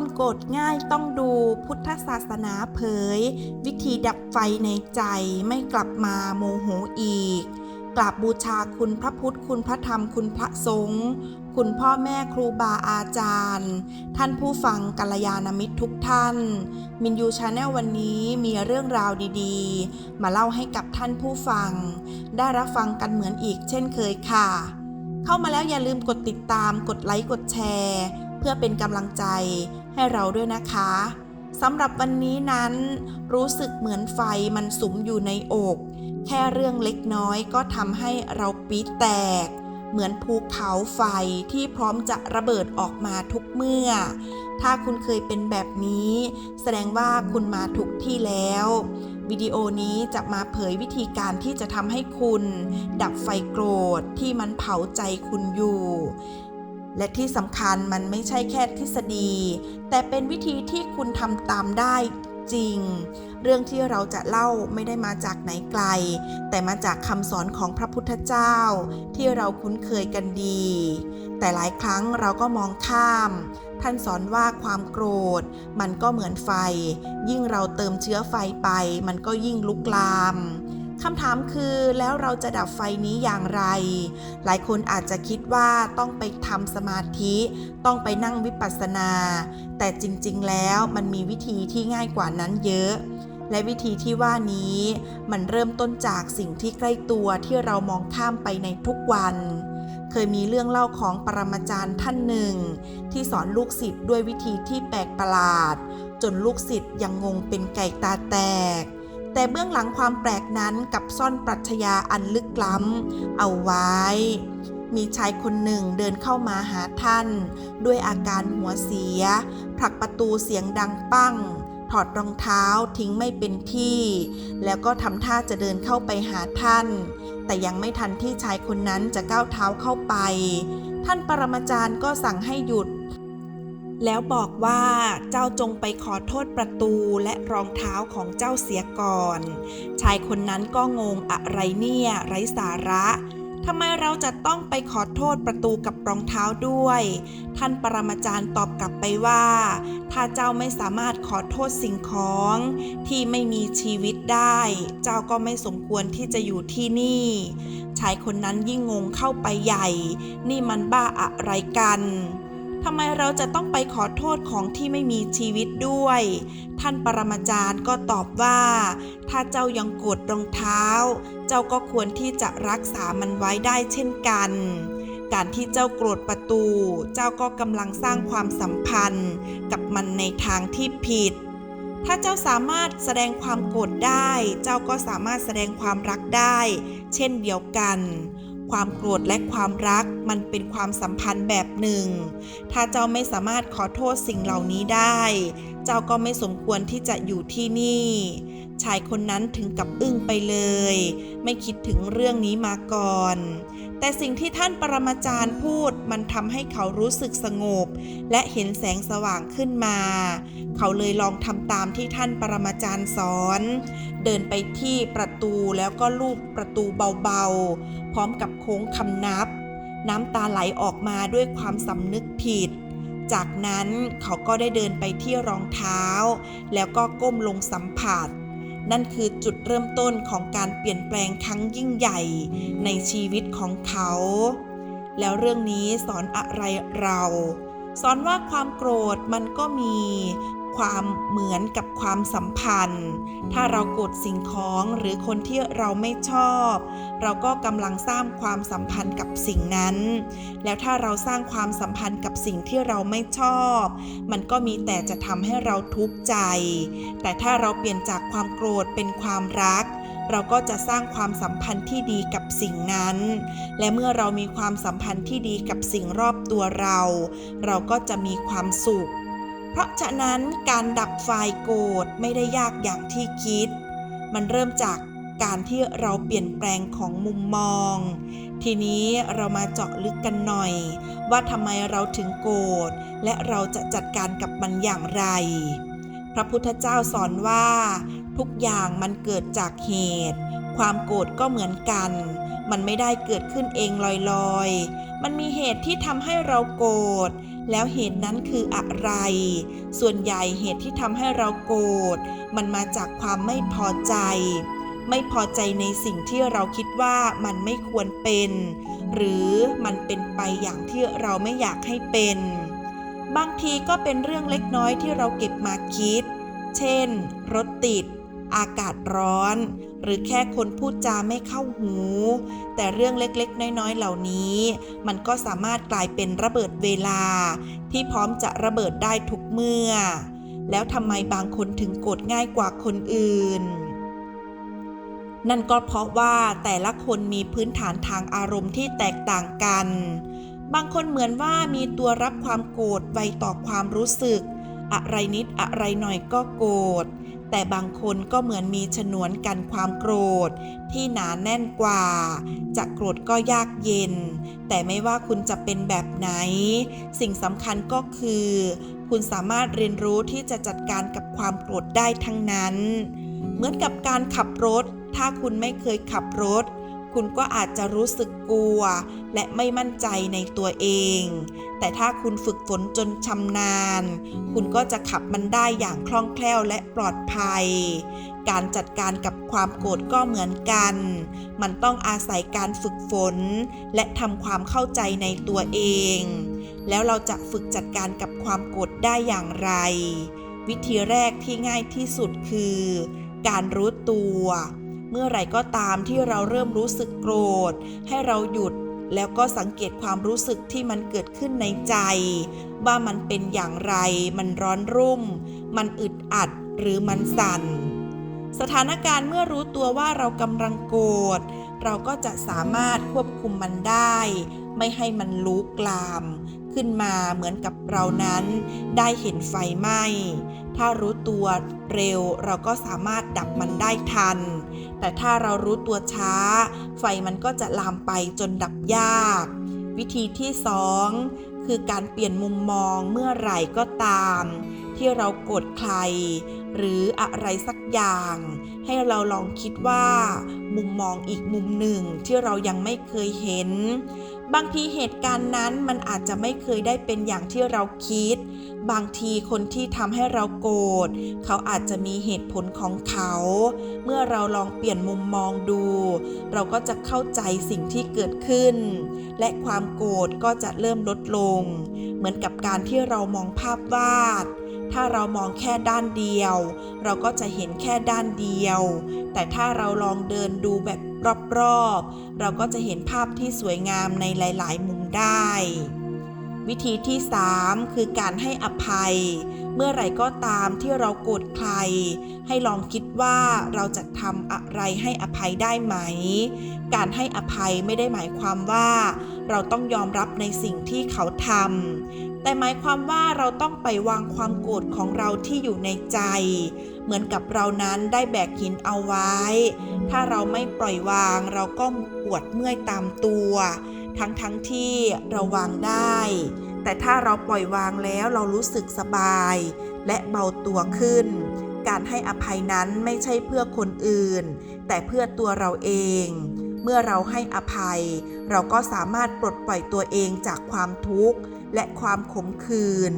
นโกรธง่ายต้องดูพุทธศาสนาเผย วิธีดับไฟในใจไม่กลับมาโมโหอีก กราบบูชาคุณพระพุทธคุณพระธรรมคุณพระสงฆ์คุณพ่อแม่ครูบาอาจารย์ ท่านผู้ฟังกัลยาณมิตรทุกท่าน มินยูชาแนลวันนี้มีเรื่องราวดีๆ มาเล่าให้กับท่านผู้ฟัง ได้รับฟังกันเหมือนอีกเช่นเคยค่ะ เข้ามาแล้วอย่าลืมกดติดตามกดไลค์กดแชร์ เพื่อเป็นกำลังใจ ให้เราด้วยนะคะสำหรับวันนี้นั้นรู้สึกเหมือนไฟมันสุมอยู่ในอก แค่เรื่องเล็กน้อยก็ทำให้เราปี๊ดแตก เหมือนภูเขาไฟที่พร้อมจะระเบิดออกมาทุกเมื่อ ถ้าคุณเคยเป็นแบบนี้ แสดงว่าคุณมาถูกที่แล้ว วิดีโอนี้จะมาเผยวิธีการที่จะทำให้คุณ ดับไฟโกรธที่มันเผาใจคุณอยู่ และที่สำคัญมันไม่ใช่แค่ทฤษฎี แต่เป็นวิธีที่คุณทำตามได้จริง เรื่องที่เราจะเล่าไม่ได้มาจากไหนไกล แต่มาจากคำสอนของพระพุทธเจ้า ที่เราคุ้นเคยกันดี แต่หลายครั้งเราก็มองข้าม ท่านสอนว่าความโกรธ มันก็เหมือนไฟ ยิ่งเราเติมเชื้อไฟไป มันก็ยิ่งลุกลาม คำถามคือแล้วเราจะดับไฟนี้อย่างไร หลายคนอาจจะคิดว่าต้องไปทำสมาธิ ต้องไปนั่งวิปัสสนา แต่จริงๆ แล้วมันมีวิธีที่ง่ายกว่านั้นเยอะ และวิธีที่ว่านี้มันเริ่มต้นจากสิ่งที่ใกล้ตัวที่เรามองข้ามไปในทุกวันเคยมีเรื่องเล่าของปรมาจารย์ท่านหนึ่ง ที่สอนลูกศิษย์ด้วยวิธีที่แปลกประหลาด จนลูกศิษย์ยังงงเป็นไก่ตาแตก แต่เบื้องหลังความแปลกนั้นกับซ่อนปรัชญาอันลึกล้ำเอาไว้ มีชายคนหนึ่งเดินเข้ามาหาท่าน ด้วยอาการหัวเสีย ผลักประตูเสียงดังปั้ง ถอดรองเท้าทิ้งไม่เป็นที่ แล้วก็ทำท่าจะเดินเข้าไปหาท่าน แต่ยังไม่ทันที่ชายคนนั้นจะก้าวเท้าเข้าไป ท่านปรมาจารย์ก็สั่งให้หยุด แล้วบอกว่าเจ้าจงไปขอโทษประตูและรองเท้าของเจ้าเสียก่อน ชายคนนั้นก็งงอะไรเนี่ยไร้สาระทำไมเราจะต้องไปขอโทษประตูกับรองเท้าด้วย ท่านปรมาจารย์ตอบกลับไปว่า ถ้าเจ้าไม่สามารถขอโทษสิ่งของ ที่ไม่มีชีวิตได้ เจ้าก็ไม่สมควรที่จะอยู่ที่นี่ ชายคนนั้นยิ่งงงเข้าไปใหญ่ นี่มันบ้าอะไรกัน ทำไมเราจะต้องไปขอโทษของที่ไม่มีชีวิตด้วย ท่านปรมาจารย์ก็ตอบว่า ถ้าเจ้ายังโกรธรองเท้า เจ้าก็ควรที่จะรักษามันไว้ได้เช่นกัน การที่เจ้าโกรธประตู เจ้าก็กำลังสร้างความสัมพันธ์ กับมันในทางที่ผิด ถ้าเจ้าสามารถแสดงความโกรธได้ เจ้าก็สามารถแสดงความรักได้ เช่นเดียวกัน ความโกรธและความรักมันเป็นความสัมพันธ์แบบหนึ่ง ถ้าเจ้าไม่สามารถขอโทษสิ่งเหล่านี้ได้ จ้าก็ไม่สมควรที่จะอยู่ที่นี่ ชายคนนั้นถึงกับอึ้งไปเลย ไม่คิดถึงเรื่องนี้มาก่อน แต่สิ่งที่ท่านปรมาจารย์พูดมันทำให้เขารู้สึกสงบ และเห็นแสงสว่างขึ้นมา เขาเลยลองทำตามที่ท่านปรมาจารย์สอน เดินไปที่ประตูแล้วก็ลูบประตูเบาๆ พร้อมกับโค้งคำนับ น้ำตาไหลออกมาด้วยความสำนึกผิด จากนั้นเขาก็ได้เดินไปที่รองเท้า แล้วก็ก้มลงสัมผัส นั่นคือจุดเริ่มต้นของการเปลี่ยนแปลงครั้งยิ่งใหญ่ในชีวิตของเขา แล้วเรื่องนี้สอนอะไรเรา สอนว่าความโกรธมันก็มี ความเหมือนกับความสัมพันธ์ ถ้าเราโกรธสิ่งของหรือคนที่เราไม่ชอบ เราก็กำลังสร้างความสัมพันธ์กับสิ่งนั้น แล้วถ้าเราสร้างความสัมพันธ์กับสิ่งที่เราไม่ชอบ มันก็มีแต่จะทำให้เราทุกข์ใจ แต่ถ้าเราเปลี่ยนจากความโกรธเป็นความรักเราก็จะสร้างความสัมพันธ์ที่ดีกับสิ่งนั้น และเมื่อเรามีความสัมพันธ์ที่ดีกับสิ่งรอบตัวเรา เราก็จะมีความสุข เพราะฉะนั้นการดับไฟโกรธไม่ได้ยากอย่างที่คิด มันเริ่มจากการที่เราเปลี่ยนแปลงของมุมมอง ทีนี้เรามาเจาะลึกกันหน่อย ว่าทำไมเราถึงโกรธและเราจะจัดการกับมันอย่างไร พระพุทธเจ้าสอนว่า ทุกอย่างมันเกิดจากเหตุ ความโกรธก็เหมือนกัน มันไม่ได้เกิดขึ้นเองลอยๆ มันมีเหตุที่ทำให้เราโกรธ แล้วเหตุนั้นคืออะไร ส่วนใหญ่เหตุที่ทำให้เราโกรธมันมาจากความไม่พอใจ ไม่พอใจในสิ่งที่เราคิดว่ามันไม่ควรเป็น หรือมันเป็นไปอย่างที่เราไม่อยากให้เป็น บางทีก็เป็นเรื่องเล็กน้อยที่เราเก็บมาคิด เช่น รถติด อากาศร้อน หรือแค่คนพูดจาไม่เข้าหู แต่เรื่องเล็กๆ น้อยๆ เหล่านี้ มันก็สามารถกลายเป็นระเบิดเวลา ที่พร้อมจะระเบิดได้ทุกเมื่อ แล้วทำไมบางคนถึงโกรธง่ายกว่าคนอื่น นั่นก็เพราะว่าแต่ละคนมีพื้นฐานทางอารมณ์ที่แตกต่างกัน บางคนเหมือนว่ามีตัวรับความโกรธไวต่อความรู้สึก อะไรนิดอะไรหน่อยก็โกรธ แต่บางคนก็เหมือนมีฉนวนกันความโกรธ ที่หนาแน่นกว่า จะโกรธก็ยากเย็น แต่ไม่ว่าคุณจะเป็นแบบไหน สิ่งสำคัญก็คือ คุณสามารถเรียนรู้ที่จะจัดการกับความโกรธได้ทั้งนั้น เหมือนกับการขับรถ ถ้าคุณไม่เคยขับรถ คุณก็อาจจะรู้สึกกลัว และไม่มั่นใจในตัวเอง แต่ถ้าคุณฝึกฝนจนชำนาญ คุณก็จะขับมันได้อย่างคล่องแคล่วและปลอดภัย การจัดการกับความโกรธก็เหมือนกัน มันต้องอาศัยการฝึกฝน และทำความเข้าใจในตัวเอง แล้วเราจะฝึกจัดการกับความโกรธได้อย่างไร วิธีแรกที่ง่ายที่สุดคือ การรู้ตัว เมื่อไหร่ก็ตามที่เราเริ่มรู้สึกโกรธ ให้เราหยุดแล้วก็สังเกตความรู้สึกที่มันเกิดขึ้นในใจ ว่ามันเป็นอย่างไร มันร้อนรุ่ม มันอึดอัดหรือมันสั่น สถานการณ์เมื่อรู้ตัวว่าเรากำลังโกรธเราก็จะสามารถควบคุมมันได้ ไม่ให้มันลุกลาม ขึ้นมาเหมือนกับเรานั้น ได้เห็นไฟไหม้ ถ้ารู้ตัวเร็วเราก็สามารถดับมันได้ทัน แต่ถ้าเรารู้ตัวช้า ไฟมันก็จะลามไปจนดับยาก วิธีที่สองคือการเปลี่ยนมุมมองเมื่อไหร่ก็ตาม ที่เราโกรธใคร หรืออะไรสักอย่าง ให้เราลองคิดว่า มุมมองอีกมุมหนึ่งที่เรายังไม่เคยเห็น บางทีเหตุการณ์นั้นมันอาจจะไม่เคยได้เป็นอย่างที่เราคิด บางทีคนที่ทำให้เราโกรธเขาอาจจะมีเหตุผลของเขา เมื่อเราลองเปลี่ยนมุมมองดู เราก็จะเข้าใจสิ่งที่เกิดขึ้น และความโกรธก็จะเริ่มลดลง เหมือนกับการที่เรามองภาพวาด ถ้าเรามองแค่ด้านเดียว เราก็จะเห็นแค่ด้านเดียว แต่ถ้าเราลองเดินดูแบบรอบๆ เราก็จะเห็นภาพที่สวยงามในหลาย ๆ มุมได้ วิธีที่ 3 คือการให้อภัย เมื่อไหร่ก็ตามที่เราโกรธใคร ให้ลองคิดว่าเราจะทำอะไรให้อภัยได้ไหม การให้อภัยไม่ได้หมายความว่า เราต้องยอมรับในสิ่งที่เขาทำ แต่หมายความว่าเราต้องไปวางความโกรธของเราที่อยู่ในใจ เหมือนกับเรานั้นได้แบกหินเอาไว้ ถ้าเราไม่ปล่อยวางเราก็ปวดเมื่อยตามตัว ทั้งทั้งๆที่เราวางได้ แต่ถ้าเราปล่อยวางแล้วเรารู้สึกสบาย และเบาตัวขึ้น การให้อภัยนั้นไม่ใช่เพื่อคนอื่น แต่เพื่อตัวเราเองเมื่อเราให้อภัย เราก็สามารถปลดปล่อยตัวเองจากความทุกข์ และความขมขื่น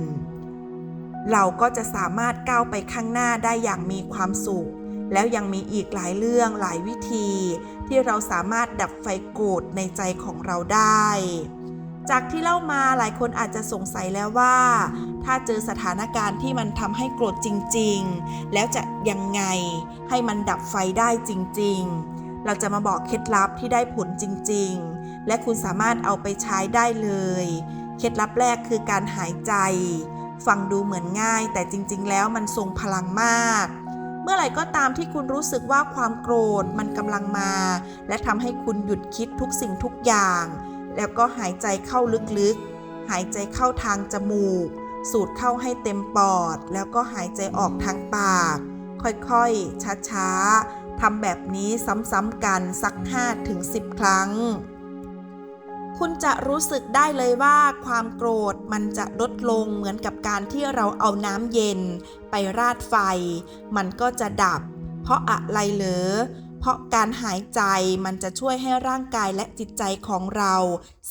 เราก็จะสามารถก้าวไปข้างหน้าได้อย่างมีความสุข แล้วยังมีอีกหลายเรื่องหลายวิธี ที่เราสามารถดับไฟโกรธในใจของเราได้ จากที่เล่ามาหลายคนอาจจะสงสัยแล้วว่า ถ้าเจอสถานการณ์ที่มันทำให้โกรธจริง ๆ แล้วจะยังไงให้มันดับไฟได้จริง ๆ เราจะมาบอกเคล็ดลับที่ได้ผลจริง ๆ และคุณสามารถเอาไปใช้ได้เลย เคล็ดลับแรกคือการหายใจ ฟังดูเหมือนง่าย แต่จริง ๆ แล้วมันทรงพลังมาก เมื่อไหร่ก็ตามที่คุณรู้สึกว่าความโกรธมันกำลังมา และทำให้คุณหยุดคิดทุกสิ่งทุกอย่าง แล้วก็หายใจเข้าลึกๆ หายใจเข้าทางจมูก สูดเข้าให้เต็มปอด แล้วก็หายใจออกทางปาก ค่อยๆ ช้าๆทำแบบนี้ซ้ำๆกันสัก 5-10 ครั้ง คุณจะรู้สึกได้เลยว่าความโกรธมันจะลดลงเหมือนกับการที่เราเอาน้ำเย็น ไปราดไฟ มันก็จะดับ เพราะอะไรเหรอเพราะการหายใจมันจะช่วยให้ร่างกายและจิตใจของเรา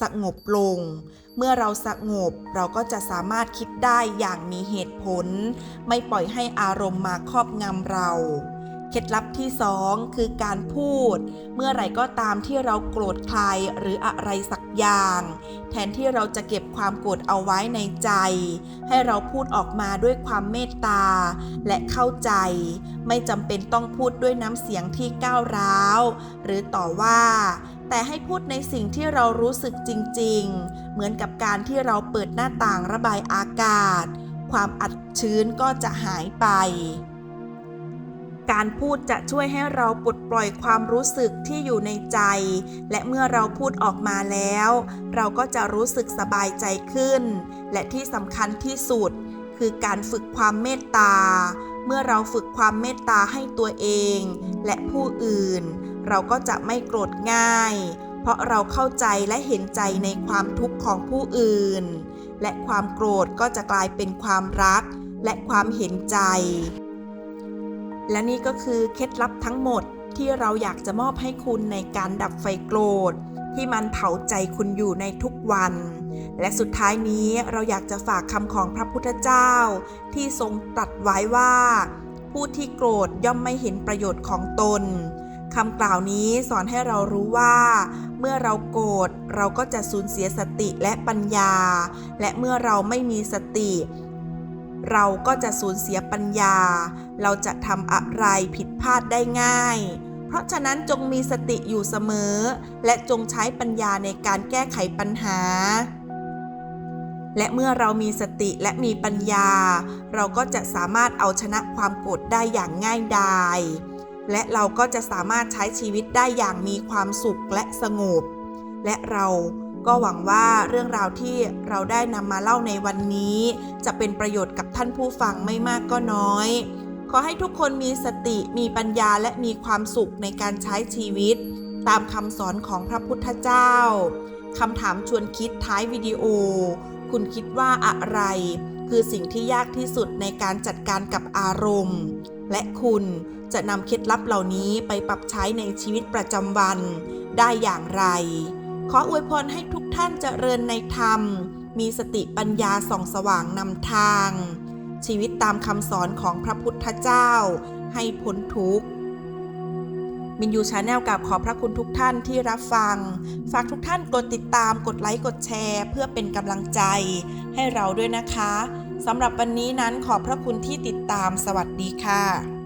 สงบลง เมื่อเราสงบเราก็จะสามารถคิดได้อย่างมีเหตุผล ไม่ปล่อยให้อารมณ์มาครอบงำเรา เคล็ดลับที่สองคือการพูด เมื่อไหร่ก็ตามที่เราโกรธใครหรืออะไรสักอย่าง แทนที่เราจะเก็บความโกรธเอาไว้ในใจ ให้เราพูดออกมาด้วยความเมตตา และเข้าใจ ไม่จำเป็นต้องพูดด้วยน้ำเสียงที่ก้าวร้าว หรือต่อว่า แต่ให้พูดในสิ่งที่เรารู้สึกจริง ๆ เหมือนกับการที่เราเปิดหน้าต่างระบายอากาศ ความอัดชื้นก็จะหายไป การพูดจะช่วยให้เราปลดปล่อยความรู้สึกที่อยู่ในใจ และเมื่อเราพูดออกมาแล้ว เราก็จะรู้สึกสบายใจขึ้น และที่สำคัญที่สุด คือการฝึกความเมตตา เมื่อเราฝึกความเมตตาให้ตัวเอง และผู้อื่น เราก็จะไม่โกรธง่าย เพราะเราเข้าใจและเห็นใจในความทุกข์ของผู้อื่น และความโกรธก็จะกลายเป็นความรัก และความเห็นใจ และนี่ก็คือเคล็ดลับทั้งหมดที่เราอยากจะมอบให้คุณในการดับไฟโกรธ ที่มันเผาใจคุณอยู่ในทุกวัน และสุดท้ายนี้เราอยากจะฝากคำของพระพุทธเจ้า ที่ทรงตรัสไว้ว่า ผู้ที่โกรธย่อมไม่เห็นประโยชน์ของตนคำกล่าวนี้สอนให้เรารู้ว่า เมื่อเราโกรธเราก็จะสูญเสียสติและปัญญา และเมื่อเราไม่มีสติ เราก็จะสูญเสียปัญญา เราจะทำอะไรผิดพลาดได้ง่าย เพราะฉะนั้นจงมีสติอยู่เสมอ และจงใช้ปัญญาในการแก้ไขปัญหา และเมื่อเรามีสติและมีปัญญา เราก็จะสามารถเอาชนะความโกรธได้อย่างง่ายดายและเราก็จะสามารถใช้ชีวิตได้อย่างมีความสุขและสงบ และเรา ก็หวังว่าเรื่องราวที่เราได้นำมาเล่าในวันนี้ จะเป็นประโยชน์กับท่านผู้ฟังไม่มากก็น้อย ขอให้ทุกคนมีสติมีปัญญาและมีความสุขในการใช้ชีวิต ตามคำสอนของพระพุทธเจ้าคำถามชวนคิดท้ายวิดีโอ คุณคิดว่าอะไร คือสิ่งที่ยากที่สุดในการจัดการกับอารมณ์ และคุณจะนำเคล็ดลับเหล่านี้ไปปรับใช้ในชีวิตประจำวัน ได้อย่างไร ขออวยพรให้ทุกท่านเจริญในธรรม มีสติปัญญาส่องสว่างนำทาง ชีวิตตามคำสอนของพระพุทธเจ้า ให้พ้นทุกข์มินยูชาแนลกับขอพระคุณทุกท่านที่รับฟัง ฝากทุกท่านกดติดตามกดไลค์กดแชร์ เพื่อเป็นกำลังใจให้เราด้วยนะคะสำหรับวันนี้นั้นขอบพระคุณที่ติดตามสวัสดีค่ะ